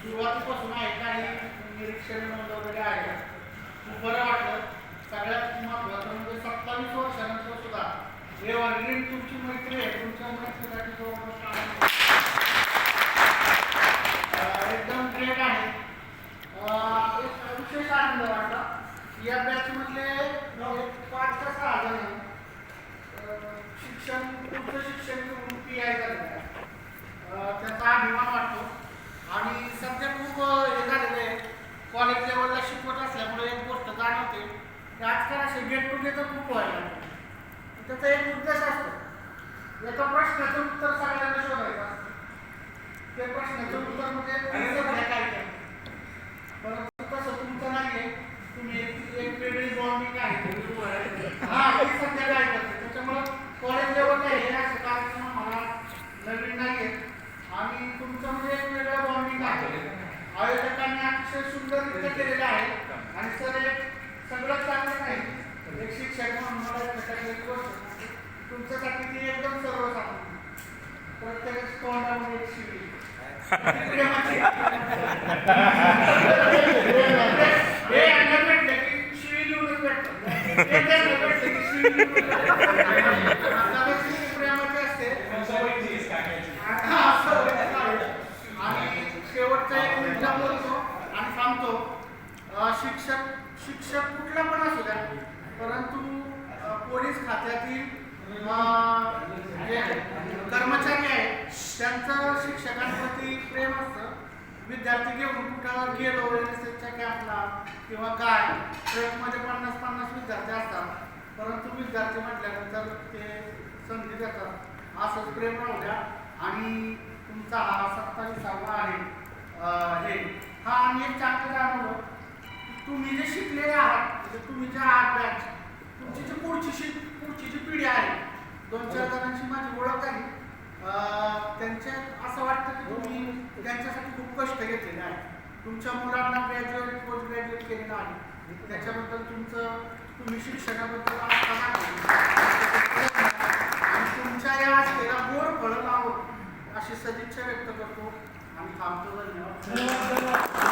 सुरुवातीपासून आहे काही निरीक्षण वगैरे आहे. खूप बरं वाटलं. सगळ्यात महत्त्वाचं म्हणजे सत्तावीस वर्षानंतर सुद्धा एव्हरग्रीन तुमची मैत्री आहे. तुमच्या मैत्रीसाठी जवळपास एकदम ग्रेट आहे. एक विशेष आनंद वाटला. या बॅचमधले म्हणजे पाच का सहा जण शिक्षण पुढचं शिक्षण घेऊन पी आय झालेलं आहे अं, त्याचा अभिमान वाटतो आणि सध्या खूप अं, हे झालेलं आहे कॉलेज लेवलला शिकवत असल्यामुळे एक गोष्ट जाणवते आजकाल असे गेट टुगेदर खूप व्हायला. त्याचा एक उद्देश असतो. याचा प्रश्नाचं उत्तर सगळ्यांना शोधायचं असतं. ते प्रश्नाचं उत्तर म्हणजे काय. परंतु तसं तुमचं नाही आहे तुम्ही एक एक वेगळी बॉन्डिंग आहे. हा सध्या काय करते त्याच्यामुळं कॉलेज लेवलला हे असे कार्यक्रम मला नवीन नाही आहेत आणि तुमचं म्हणजे एक वेगळं बॉन्डिंग आहे. आयोजकांनी अतिशय सुंदररित्या केलेलं आहे. आणि सर एक सगळं चांगलं नाही एक शिक्षक म्हणून मला त्याच्याकडे एक गोष्ट सांगते. तुमच्यासाठी ती एकदम सर्वसामान्य प्रत्येक तोंडामध्ये एक शिवी हे भेटलं की शिवी लिहूनच भेटतं. असते. आणि शेवटचा एक मुद्दा बोलतो आणि सांगतो. शिक्षक शिक्षक कुठला पण असू द्या परंतु पोलीस खात्यातील जे कर्मचारी आहेत त्यांचं शिक्षकांप्रती प्रेम असतं. विद्यार्थी घेऊन कुठं गेलो एनएसएसच्या कॅम्पला किंवा काय ट्रेकमध्ये पन्नास पन्नास विद्यार्थी असतात. परंतु विद्यार्थी म्हटल्यानंतर ते संधी देतात. असंच प्रेम राहू द्या. आणि तुमचा हा सत्तावीसावा आहे. हे. हा आणि एक चांगलं जाणवलं तुम्ही जे शिकलेले आहात म्हणजे तुम्ही जे आहात बॅच तुमची जी पुढची शिक दोन चार जणांची माझी ओळख आहे. अं, त्यांच्या असं वाटतं की तुम्ही त्यांच्यासाठी खूप कष्ट घेतलेले आहे तुमच्या मुलांना ग्रॅज्युएट पोस्ट ग्रॅज्युएट केलेलं आहे. त्याच्याबद्दल तुमचं तुम्ही शिक्षणाबद्दल आणि तुमच्या या असलेला गोड फळं लावून अशी सदिच्छा व्यक्त करतो. आणि थांबतो धन्यवाद.